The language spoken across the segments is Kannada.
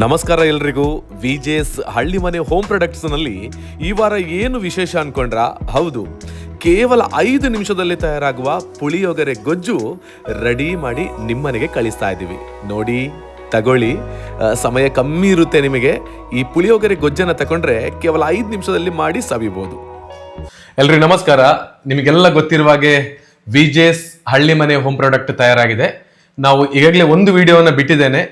ನಮಸ್ಕಾರ ಎಲ್ರಿಗೂ. ಎಸ್ ಹಳ್ಳಿ ಮನೆ ಹೋಮ್ ಪ್ರಾಡಕ್ಟ್ಸ್ನಲ್ಲಿ ಈ ವಾರ ಏನು ವಿಶೇಷ ಅನ್ಕೊಂಡ್ರ? ಹೌದು, ಕೇವಲ ಐದು ನಿಮಿಷದಲ್ಲಿ ತಯಾರಾಗುವ ಪುಳಿಯೋಗರೆ ಗೊಜ್ಜು ರೆಡಿ ಮಾಡಿ ನಿಮ್ಮನೆಗೆ ಕಳಿಸ್ತಾ ಇದ್ದೀವಿ. ನೋಡಿ, ತಗೊಳ್ಳಿ. ಸಮಯ ಕಮ್ಮಿ ಇರುತ್ತೆ ನಿಮಗೆ. ಈ ಪುಳಿಯೋಗರೆ ಗೊಜ್ಜನ್ನು ತಗೊಂಡ್ರೆ ಕೇವಲ ಐದು ನಿಮಿಷದಲ್ಲಿ ಮಾಡಿ ಸವಿಬೋದು. ಎಲ್ರಿಗೂ ನಮಸ್ಕಾರ. ನಿಮಗೆಲ್ಲ ಗೊತ್ತಿರುವ ಹಾಗೆ ಎಸ್ ಹಳ್ಳಿ ಮನೆ ಹೋಮ್ ಪ್ರಾಡಕ್ಟ್ ತಯಾರಾಗಿದೆ. ನಾವು ಈಗಾಗಲೇ ಒಂದು ವಿಡಿಯೋನ ಬಿಟ್ಟಿದ್ದೇನೆ.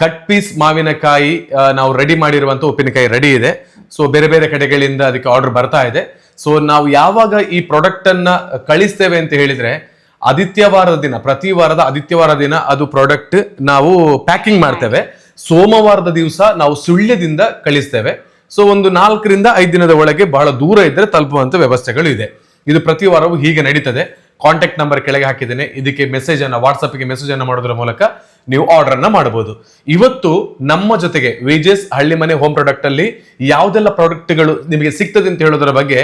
ಕಟ್ ಪೀಸ್ ಮಾವಿನಕಾಯಿ ನಾವು ರೆಡಿ ಮಾಡಿರುವಂತ ಉಪ್ಪಿನಕಾಯಿ ರೆಡಿ ಇದೆ. ಸೊ ಬೇರೆ ಬೇರೆ ಕಡೆಗಳಿಂದ ಅದಕ್ಕೆ ಆರ್ಡರ್ ಬರ್ತಾ ಇದೆ. ಸೊ ನಾವು ಯಾವಾಗ ಈ ಪ್ರಾಡಕ್ಟ್ ಅನ್ನ ಕಳಿಸ್ತೇವೆ ಅಂತ ಹೇಳಿದ್ರೆ, ಆದಿತ್ಯವಾರದ ದಿನ, ಪ್ರತಿ ವಾರದ ಆದಿತ್ಯವಾರ ದಿನ ಅದು ಪ್ರಾಡಕ್ಟ್ ನಾವು ಪ್ಯಾಕಿಂಗ್ ಮಾಡ್ತೇವೆ. ಸೋಮವಾರದ ದಿವಸ ನಾವು ಸುಳ್ಯದಿಂದ ಕಳಿಸ್ತೇವೆ. ಸೊ ಒಂದು ನಾಲ್ಕರಿಂದ ಐದು ದಿನದ ಒಳಗೆ ಬಹಳ ದೂರ ಇದ್ರೆ ತಲುಪುವಂತ ವ್ಯವಸ್ಥೆಗಳು ಇದೆ. ಇದು ಪ್ರತಿ ವಾರವೂ ಹೀಗೆ ನಡೀತದೆ. ಕಾಂಟ್ಯಾಕ್ಟ್ ನಂಬರ್ ಕೆಳಗೆ ಹಾಕಿದ್ದೇನೆ. ಇದಕ್ಕೆ ಮೆಸೇಜ್ ಅನ್ನ ವಾಟ್ಸ್ಆಪ್ಗೆ ಮೆಸೇಜ್ ಅನ್ನ ಮಾಡೋದ್ರ ಮೂಲಕ. ನೀವು ಆರ್ಡರ್ ಅನ್ನ ಮಾಡಬಹುದು. ಇವತ್ತು ನಮ್ಮ ಜೊತೆಗೆ ವೇಜಸ್ ಹಳ್ಳಿ ಮನೆ ಹೋಮ್ ಪ್ರಾಡಕ್ಟ್ ಅಲ್ಲಿ ಯಾವ್ದೆಲ್ಲ ಪ್ರಾಡಕ್ಟ್ಗಳು ನಿಮಗೆ ಸಿಗ್ತದೆ ಅಂತ ಹೇಳೋದ್ರ ಬಗ್ಗೆ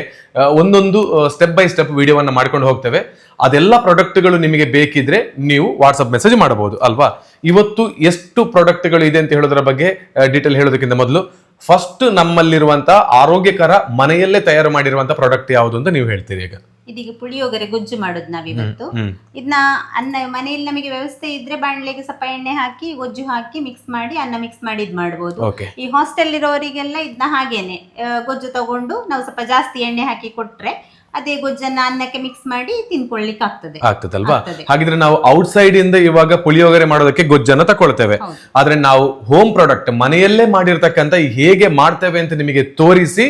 ಒಂದೊಂದು ಸ್ಟೆಪ್ ಬೈ ಸ್ಟೆಪ್ ವಿಡಿಯೋವನ್ನ ಮಾಡ್ಕೊಂಡು ಹೋಗ್ತೇವೆ. ಅದೆಲ್ಲ ಪ್ರಾಡಕ್ಟ್ಗಳು ನಿಮಗೆ ಬೇಕಿದ್ರೆ ನೀವು ವಾಟ್ಸಪ್ ಮೆಸೇಜ್ ಮಾಡಬಹುದು, ಅಲ್ವಾ? ಇವತ್ತು ಎಷ್ಟು ಪ್ರಾಡಕ್ಟ್ಗಳು ಇದೆ ಅಂತ ಹೇಳೋದ್ರ ಬಗ್ಗೆ ಡೀಟೇಲ್ ಹೇಳೋದಕ್ಕಿಂತ ಮೊದಲು ಫಸ್ಟ್ ನಮ್ಮಲ್ಲಿರುವಂತಹ ಆರೋಗ್ಯಕರ ಮನೆಯಲ್ಲೇ ತಯಾರು ಮಾಡಿರುವಂತಹ ಪ್ರಾಡಕ್ಟ್ ಯಾವುದು ಅಂತ ನೀವು ಹೇಳ್ತೀರಿ ಈಗ. ಇದೀಗ ಪುಳಿಯೋಗರೆ ಗೊಜ್ಜು ಮಾಡೋದು ನಾವಿವತ್ತು. ಇವತ್ತು ಇದನ್ನ ಅನ್ನ ಮನೆಯಲ್ಲಿ ನಮಗೆ ವ್ಯವಸ್ಥೆ ಇದ್ರೆ ಬಾಣಲೆಗೆ ಸ್ವಲ್ಪ ಎಣ್ಣೆ ಹಾಕಿ ಗೊಜ್ಜು ಹಾಕಿ ಮಿಕ್ಸ್ ಮಾಡಿ ಅನ್ನ ಮಿಕ್ಸ್ ಮಾಡಿ ಇದ್ ಮಾಡ್ಬೋದು. ಈ ಹಾಸ್ಟೆಲ್ ಇರೋರಿಗೆಲ್ಲ ಇದನ್ನ ಹಾಗೇನೆ. ಗೊಜ್ಜು ತಗೊಂಡು ನಾವು ಸ್ವಲ್ಪ ಜಾಸ್ತಿ ಎಣ್ಣೆ ಹಾಕಿ ಕೊಟ್ರೆ ಅದೇ ಗೊಜ್ಜನ್ನ ಅನ್ನಕ್ಕೆ ಮಿಕ್ಸ್ ಮಾಡಿ ತಿನ್ಕೊಳ್ಲಿಕ್ಕೆ ಆಗ್ತದೆ. ಆಗ್ತದಲ್ವಾ? ಹಾಗಿದ್ರೆ ನಾವು ಔಟ್ ಸೈಡ್ ಇಂದ ಇವಾಗ ಪುಳಿಯೋಗರೆ ಮಾಡೋದಕ್ಕೆ ಗೊಜ್ಜನ್ನ ತಕೊಳ್ತೇವೆ. ಆದ್ರೆ ನಾವು ಹೋಮ್ ಪ್ರಾಡಕ್ಟ್ ಮನೆಯಲ್ಲೇ ಮಾಡಿರ್ತಕ್ಕಂಥ ಹೇಗೆ ಮಾಡ್ತೇವೆ ಅಂತ ನಿಮಗೆ ತೋರಿಸಿ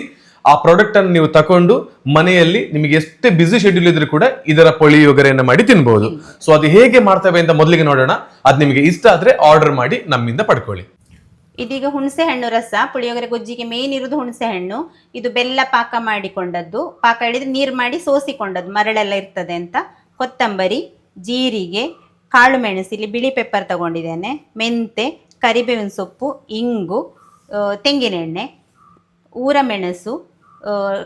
ಆ ಪ್ರಾಡಕ್ಟ್ ಅನ್ನು ನೀವು ತಕೊಂಡು ಮನೆಯಲ್ಲಿ ನಿಮಗೆ ಎಷ್ಟೇ ಬಿಸಿ ಶೆಡ್ಯೂಲ್ ಇದ್ರೂ ಕೂಡ ಇದರ ಪುಳಿಯೋಗರೆಯನ್ನು ಮಾಡಿ ತಿನ್ಬಹುದು ಸೊ ಅದು ಹೇಗೆ ಮಾಡ್ತೇವೆ ಅಂತ ಮೊದಲಿಗೆ ನೋಡೋಣ. ಅದು ನಿಮಗೆ ಇಷ್ಟ ಆದ್ರೆ ಆರ್ಡರ್ ಮಾಡಿ ನಮ್ಮಿಂದ ಪಡ್ಕೊಳ್ಳಿ. ಇದೀಗ ಹುಣಸೆ ಹಣ್ಣು ರಸ ಪುಳಿಯೋಗರೆ ಗೊಜ್ಜಿಗೆ ಮೇನ್ ಇರುವುದು ಹುಣಸೆ ಹಣ್ಣು. ಇದು ಬೆಲ್ಲ ಪಾಕ ಮಾಡಿಕೊಂಡದ್ದು. ಪಾಕ ಹಿಡಿದು ನೀರು ಮಾಡಿ ಸೋಸಿಕೊಂಡದ್ದು, ಮರಳೆಲ್ಲ ಇರ್ತದೆ ಅಂತ. ಕೊತ್ತಂಬರಿ, ಜೀರಿಗೆ, ಕಾಳು ಮೆಣಸು ಇಲ್ಲಿ ಬಿಳಿ ಪೆಪ್ಪರ್ ತಗೊಂಡಿದ್ದೇನೆ. ಮೆಂತೆ, ಕರಿಬೇವಿನ ಸೊಪ್ಪು, ಇಂಗು ತೆಂಗಿನೆಣ್ಣೆ ಊರ ಮೆಣಸು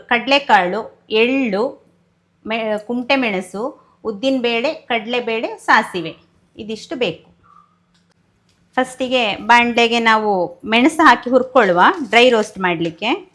ಕಡಲೆಕಾಳು, ಎಳ್ಳು, ಮೆ, ಕುಂಟೆ ಮೆಣಸು ಉದ್ದಿನಬೇಳೆ ಕಡಲೆಬೇಳೆ ಸಾಸಿವೆ. ಇದಿಷ್ಟು ಬೇಕು. ಫಸ್ಟಿಗೆ ಬಾಂಡೆಗೆ ನಾವು ಮೆಣಸು ಹಾಕಿ ಹುರ್ಕೊಳ್ಳುವ ಡ್ರೈ ರೋಸ್ಟ್ ಮಾಡಲಿಕ್ಕೆ.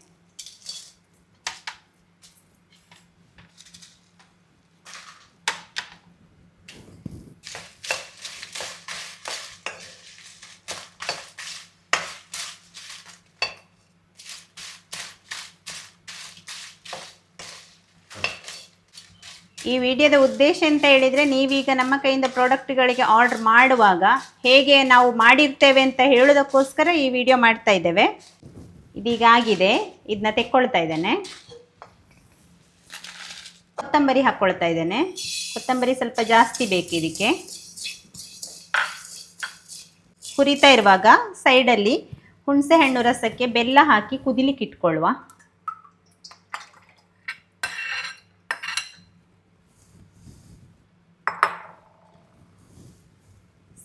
ಈ ವಿಡಿಯೋದ ಉದ್ದೇಶ ಅಂತ ಹೇಳಿದರೆ ನೀವೀಗ ನಮ್ಮ ಕೈಯಿಂದ ಪ್ರಾಡಕ್ಟ್ಗಳಿಗೆ ಆರ್ಡರ್ ಮಾಡುವಾಗ ಹೇಗೆ ನಾವು ಮಾಡಿರ್ತೇವೆ ಅಂತ ಹೇಳೋದಕ್ಕೋಸ್ಕರ ಈ ವಿಡಿಯೋ ಮಾಡ್ತಾ ಇದ್ದೇವೆ. ಇದೀಗ ಆಗಿದೆ. ಇದನ್ನ ತೆಕ್ಕೊಳ್ತಾ ಇದ್ದೇನೆ. ಕೊತ್ತಂಬರಿ ಹಾಕ್ಕೊಳ್ತಾ ಇದ್ದೇನೆ. ಕೊತ್ತಂಬರಿ ಸ್ವಲ್ಪ ಜಾಸ್ತಿ ಬೇಕು ಇದಕ್ಕೆ. ಹುರಿತಾ ಇರುವಾಗ ಸೈಡಲ್ಲಿ ಹುಣಸೆಹಣ್ಣು ರಸಕ್ಕೆ ಬೆಲ್ಲ ಹಾಕಿ ಕುದಿಲಿಕ್ಕೆ ಇಟ್ಕೊಳ್ಳುವ.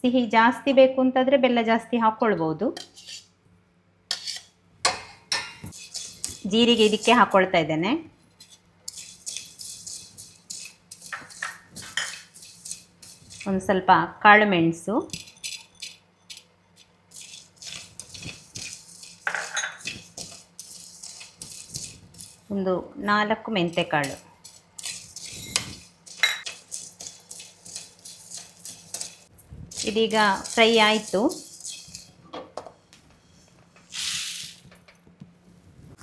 ಸಿಹಿ ಜಾಸ್ತಿ ಬೇಕು ಅಂತಂದರೆ ಬೆಲ್ಲ ಜಾಸ್ತಿ ಹಾಕ್ಕೊಳ್ಬೋದು ಜೀರಿಗೆ ಇದಕ್ಕೆ ಹಾಕ್ಕೊಳ್ತಾ ಇದ್ದೇನೆ. ಒಂದು ಸ್ವಲ್ಪ ಕಾಳು ಮೆಣಸು. ಒಂದು ನಾಲ್ಕು ಮೆಂತೆಕಾಳು. ಇದೀಗ ಫ್ರೈ ಆಯಿತು.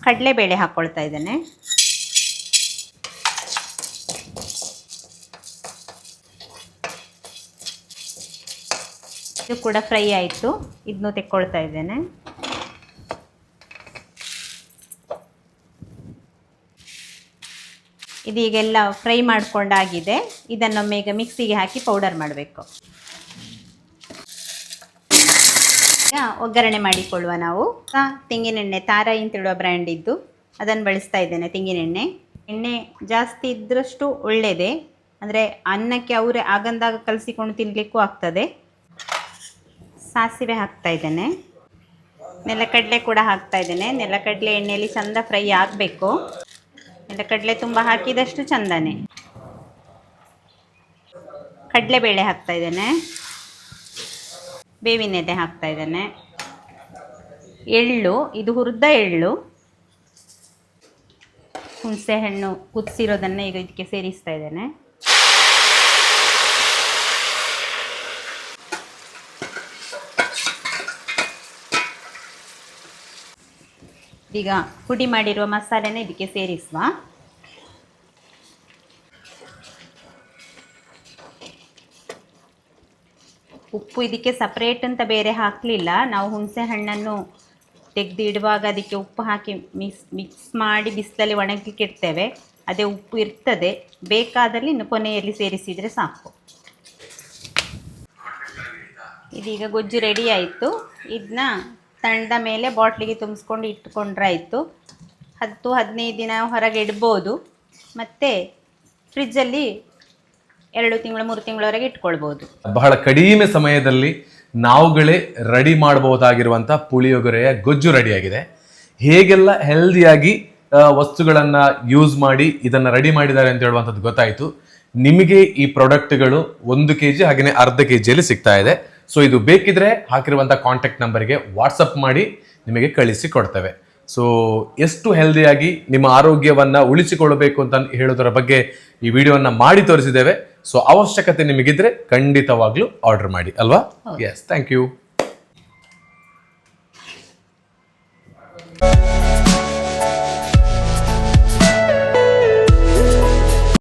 ಕಡಲೆಬೇಳೆ ಹಾಕ್ಕೊಳ್ತಾ ಇದ್ದೇನೆ. ಇದು ಕೂಡ ಫ್ರೈ ಆಯಿತು. ಇದನ್ನು ತೆಕ್ಕೊಳ್ತಾ ಇದ್ದೇನೆ. ಇದೀಗೆಲ್ಲ ಫ್ರೈ ಮಾಡ್ಕೊಂಡಾಗಿದೆ. ಇದನ್ನೊಮ್ಮೆ ಈಗ ಮಿಕ್ಸಿಗೆ ಹಾಕಿ ಪೌಡರ್ ಮಾಡಬೇಕು ಈಗ ಒಗ್ಗರಣೆ ಮಾಡಿಕೊಳ್ಳುವ ನಾವು. ತೆಂಗಿನೆಣ್ಣೆ ತಾರಾಯಿ ಅಂತೇಳುವ ಬ್ರ್ಯಾಂಡ್ ಇದ್ದು ಅದನ್ನು ಬಳಸ್ತಾ ಇದ್ದೇನೆ ತೆಂಗಿನೆಣ್ಣೆ. ಎಣ್ಣೆ ಜಾಸ್ತಿ ಇದ್ದರಷ್ಟು ಒಳ್ಳೆಯದೇ ಅಂದರೆ ಅನ್ನಕ್ಕೆ ಅವರೇ ಆಗಂದಾಗ ಕಲಸಿಕೊಂಡು ತಿನ್ನಲಿಕ್ಕೂ ಆಗ್ತದೆ. ಸಾಸಿವೆ ಹಾಕ್ತಾ ಇದ್ದೇನೆ. ನೆಲಕಡಲೆ ಕೂಡ ಹಾಕ್ತಾ ಇದ್ದೇನೆ. ನೆಲಕಡಲೆ ಎಣ್ಣೆಯಲ್ಲಿ ಚಂದ ಫ್ರೈ ಆಗಬೇಕು. ನೆಲಕಡಲೆ ತುಂಬ ಹಾಕಿದಷ್ಟು ಚಂದನೇ. ಕಡಲೆಬೇಳೆ ಹಾಕ್ತಾ ಇದ್ದೇನೆ. ಬೇವಿನ ಎದೆ ಹಾಕ್ತಾ ಇದ್ದೇನೆ. ಎಳ್ಳು, ಇದು ಹುರಿದ ಎಳ್ಳು. ಹುಣಸೆಹಣ್ಣು ಕುದಿಸಿರೋದನ್ನು ಈಗ ಇದಕ್ಕೆ ಸೇರಿಸ್ತಾ ಇದ್ದೇನೆ. ಈಗ ಪುಡಿ ಮಾಡಿರುವ ಮಸಾಲೆನ ಇದಕ್ಕೆ ಸೇರಿಸುವ. ಉಪ್ಪು ಇದಕ್ಕೆ ಸಪ್ರೇಟ್ ಅಂತ ಬೇರೆ ಹಾಕಲಿಲ್ಲ. ನಾವು ಹುಣಸೆ ಹಣ್ಣನ್ನು ತೆಗೆದು ಇಡುವಾಗ ಅದಕ್ಕೆ ಉಪ್ಪು ಹಾಕಿ ಮಿಕ್ಸ್ ಮಿಕ್ಸ್ ಮಾಡಿ ಬಿಸಿಲಲ್ಲಿ ಒಣಗಲಿಕ್ಕೆ ಇಡ್ತೇವೆ. ಅದೇ ಉಪ್ಪು ಇರ್ತದೆ. ಬೇಕಾದಲ್ಲಿ ಇನ್ನು ಕೊನೆಯಲ್ಲಿ ಸೇರಿಸಿದರೆ ಸಾಕು. ಇದೀಗ ಗೊಜ್ಜು ರೆಡಿ ಆಯಿತು. ಇದನ್ನ ತಣ್ಣದ ಮೇಲೆ ಬಾಟ್ಲಿಗೆ ತುಂಬಿಸ್ಕೊಂಡು ಇಟ್ಕೊಂಡ್ರಾಯ್ತು. ಹತ್ತು ಹದಿನೈದು ದಿನ ಹೊರಗೆ ಇಡ್ಬೋದು. ಮತ್ತು ಫ್ರಿಜ್ಜಲ್ಲಿ ಎರಡು ತಿಂಗಳು, ಮೂರು ತಿಂಗಳವರೆಗೆ ಇಟ್ಕೊಳ್ಬಹುದು ಬಹಳ ಕಡಿಮೆ ಸಮಯದಲ್ಲಿ ನಾವುಗಳೇ ರೆಡಿ ಮಾಡಬಹುದಾಗಿರುವಂಥ ಪುಳಿಯೋಗರೆಯ ಗೊಜ್ಜು ರೆಡಿಯಾಗಿದೆ. ಹೇಗೆಲ್ಲ ಹೆಲ್ದಿಯಾಗಿ ವಸ್ತುಗಳನ್ನು ಯೂಸ್ ಮಾಡಿ ಇದನ್ನು ರೆಡಿ ಮಾಡಿದ್ದಾರೆ ಅಂತ ಹೇಳುವಂಥದ್ದು ಗೊತ್ತಾಯಿತು. ನಿಮಗೆ ಈ ಪ್ರಾಡಕ್ಟ್ಗಳು ಒಂದು ಕೆ ಜಿ ಹಾಗೆಯೇ ಅರ್ಧ ಕೆ ಜಿಯಲ್ಲಿ ಸಿಗ್ತಾ ಇದೆ. ಸೊ ಇದು ಬೇಕಿದ್ರೆ ಹಾಕಿರುವಂಥ ಕಾಂಟ್ಯಾಕ್ಟ್ ನಂಬರ್ಗೆ ವಾಟ್ಸಪ್ ಮಾಡಿ ನಿಮಗೆ ಕಳಿಸಿ ಕೊಡ್ತೇವೆ. ಸೊ ಎಷ್ಟು ಹೆಲ್ದಿಯಾಗಿ ನಿಮ್ಮ ಆರೋಗ್ಯವನ್ನು ಉಳಿಸಿಕೊಳ್ಳಬೇಕು ಅಂತ ಹೇಳೋದರ ಬಗ್ಗೆ ಈ ವಿಡಿಯೋನ ಮಾಡಿ ತೋರಿಸಿದ್ದೇವೆ. ಸೊ ಅವಶ್ಯಕತೆ ನಿಮಗಿದ್ರೆ ಖಂಡಿತವಾಗ್ಲೂ ಆರ್ಡರ್ ಮಾಡಿ ಅಲ್ವಾ? Yes thank you